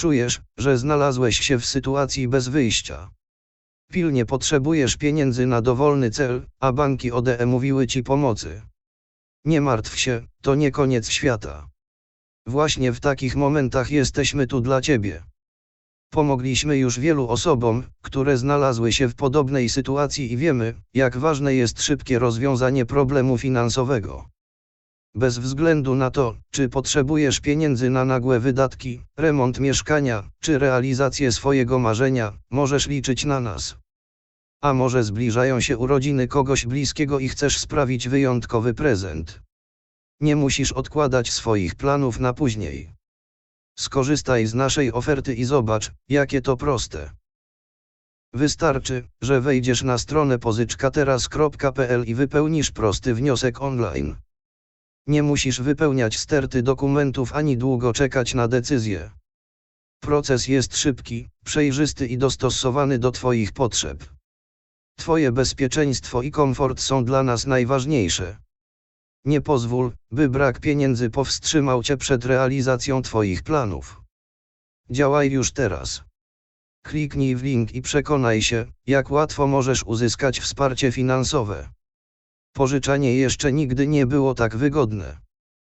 Czujesz, że znalazłeś się w sytuacji bez wyjścia. Pilnie potrzebujesz pieniędzy na dowolny cel, a banki ODE mówiły ci pomocy. Nie martw się, to nie koniec świata. Właśnie w takich momentach jesteśmy tu dla ciebie. Pomogliśmy już wielu osobom, które znalazły się w podobnej sytuacji i wiemy, jak ważne jest szybkie rozwiązanie problemu finansowego. Bez względu na to, czy potrzebujesz pieniędzy na nagłe wydatki, remont mieszkania, czy realizację swojego marzenia, możesz liczyć na nas. A może zbliżają się urodziny kogoś bliskiego i chcesz sprawić wyjątkowy prezent? Nie musisz odkładać swoich planów na później. Skorzystaj z naszej oferty i zobacz, jakie to proste. Wystarczy, że wejdziesz na stronę pozyczkateraz.pl i wypełnisz prosty wniosek online. Nie musisz wypełniać sterty dokumentów ani długo czekać na decyzję. Proces jest szybki, przejrzysty i dostosowany do Twoich potrzeb. Twoje bezpieczeństwo i komfort są dla nas najważniejsze. Nie pozwól, by brak pieniędzy powstrzymał Cię przed realizacją Twoich planów. Działaj już teraz. Kliknij w link i przekonaj się, jak łatwo możesz uzyskać wsparcie finansowe. Pożyczanie jeszcze nigdy nie było tak wygodne.